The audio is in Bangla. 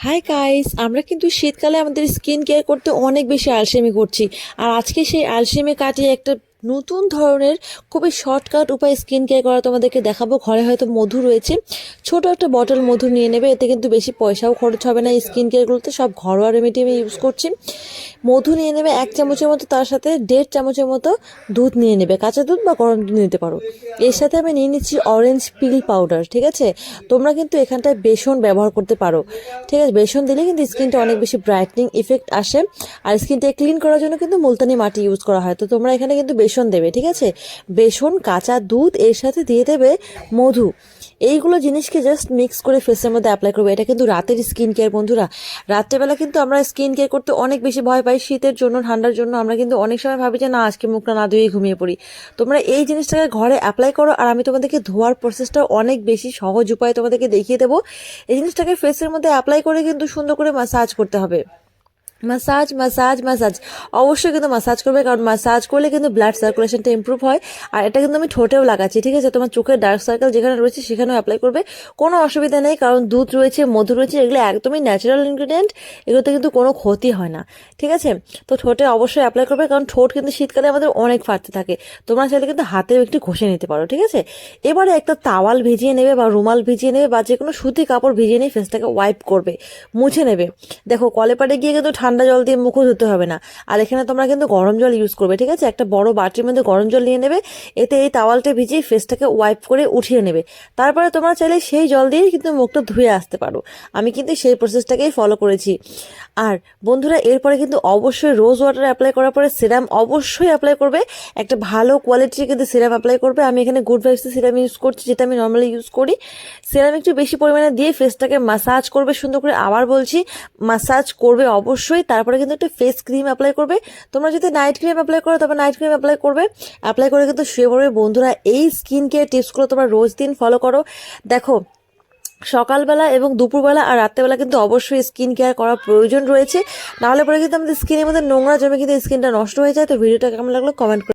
হাই গাইস আমরা কিন্তু শীতকালে আমাদের স্কিন কেয়ার করতে অনেক বেশি আলসেমি করছি। আর আজকে সেই আলসেমি কাটিয়ে একটা নতুন ধরনের খুবই শর্টকাট উপায় স্কিন কেয়ার করা তোমাদেরকে দেখাবো। ঘরে হয়তো মধু রয়েছে। ছোট একটা বটল মধু নিয়ে নেবে, এতে কিন্তু বেশি পয়সাও খরচ হবে না স্কিন কেয়ারগুলোতে সব ঘরোয়া রেমেডি আমি ইউজ করছি। মধু নিয়ে নেবে এক চামচের মতো, তার সাথে দেড় চামচের মতো দুধ নিয়ে নেবে। কাঁচা দুধ বা গরম দুধ নিতে পারো। এর সাথে আমি নিয়ে নিচ্ছি অরেঞ্জ পিল পাউডার ঠিক আছে? তোমরা কিন্তু এখানটায় বেসন ব্যবহার করতে পারো। ঠিক আছে? বেসন দিলে কিন্তু স্কিনটা অনেক বেশি ব্রাইটনিং ইফেক্ট আসে। আর স্কিনটা ক্লিন করার জন্য কিন্তু মুলতানি মাটি ইউজ করা হয়। তো তোমরা এখানে কিন্তু বেসন দেবে, ঠিক আছে? বেসন, কাঁচা দুধ, এর সাথে দিয়ে দেবে মধু। এইগুলো জিনিসকে জাস্ট মিক্স করে ফেসের মধ্যে অ্যাপ্লাই করবে। এটা কিন্তু রাতের স্কিন কেয়ার বন্ধুরা। রাত্রেবেলা কিন্তু আমরা স্কিন কেয়ার করতে অনেক বেশি ভয় পাই। শীতের জন্য, ঠান্ডার জন্য আমরা কিন্তু অনেক সময় ভাবি যে, না, আজকে মুখটা না ধুয়ে ঘুমিয়ে পড়ি। তোমরা এই জিনিসটাকে ঘরে অ্যাপ্লাই করো আর আমি তোমাদেরকে ধোয়ার প্রসেসটা অনেক বেশি সহজ উপায় তোমাদেরকে দেখিয়ে দেবো। এই জিনিসটাকে ফেসের মধ্যে অ্যাপ্লাই করে কিন্তু সুন্দর করে মাসাজ করতে হবে। মাসাজ মাসাজ মাসাজ অবশ্যই কিন্তু মাসাজ করবে, কারণ মাসাজ করলে কিন্তু ব্লাড সার্কুলেশনটা ইমপ্রুভ হয়। আর এটা কিন্তু আমি ঠোঁটেও লাগাচ্ছি, ঠিক আছে? তোমার চোখের ডার্ক সার্কেল যেখানে রয়েছে সেখানেও অ্যাপ্লাই করবে। কোনো অসুবিধা নেই, কারণ দুধ রয়েছে, মধু রয়েছে, এগুলো একদমই ন্যাচারাল ইনগ্রিডিয়েন্ট এগুলোতে কিন্তু কোনো ক্ষতি হয় না, ঠিক আছে? তো ঠোঁটে অবশ্যই অ্যাপ্লাই করবে, কারণ ঠোঁট কিন্তু শীতকালে আমাদের অনেক ফাটতে থাকে। তোমরা চাইলে কিন্তু হাতেও একটু ঘষে নিতে পারো, ঠিক আছে? এবারে একটা তাওয়াল ভিজিয়ে নেবে বা রুমাল ভিজিয়ে নেবে বা যে কোনো সুতি কাপড় ভিজিয়ে নিয়ে ফেসটাকে ওয়াইপ করবে, মুছে নেবে। দেখো কলেপাটে গিয়ে কিন্তু ঠান্ডা জল দিয়ে মুখও ধুতে হবে না। আর এখানে তোমরা কিন্তু গরম জল ইউজ করবে, ঠিক আছে? একটা বড় বাটির মধ্যে গরম জল নিয়ে নেবে, এতে এই তাওয়ালটা ভিজিয়ে ফেসটাকে ওয়াইপ করে উঠিয়ে নেবে। তারপরে তোমরা চাইলে সেই জল দিয়েই কিন্তু মুখটা ধুয়ে আসতে পারো। আমি কিন্তু সেই প্রসেসটাকেই ফলো করেছি। আর বন্ধুরা, এরপরে কিন্তু অবশ্যই রোজ ওয়াটার অ্যাপ্লাই করার পরে সিরাম অবশ্যই অ্যাপ্লাই করবে। একটা ভালো কোয়ালিটির কিন্তু সিরাম অ্যাপ্লাই করবে। আমি এখানে গুড ভাইবসের সিরাম ইউজ করছি, যেটা আমি নর্মালি ইউজ করি। সিরাম একটু বেশি পরিমাণে দিয়ে ফেসটাকে মাসাজ করবে, সুন্দর করে আবার বলছি মাসাজ করবে অবশ্যই। তারপরে কিন্তু একটা ফেস ক্রিম অ্যাপ্লাই করবে। তোমরা যদি নাইট ক্রিম অ্যাপ্লাই করো, তবে নাইট ক্রিম অ্যাপ্লাই করবে। অ্যাপ্লাই করে কিন্তু শুয়ে পড়বে। বন্ধুরা, এই স্কিন কেয়ার টিপসগুলো তোমরা রোজ দিন ফলো করো। দেখো সকালবেলা এবং দুপুরবেলা আর রাত্রেবেলা কিন্তু অবশ্যই স্কিন কেয়ার করার প্রয়োজন রয়েছে। নাহলে পরে কিন্তু আমাদের স্কিনের মধ্যে নোংরা জমে কিন্তু স্কিনটা নষ্ট হয়ে যায়। তো ভিডিওটা কেমন লাগল কমেন্ট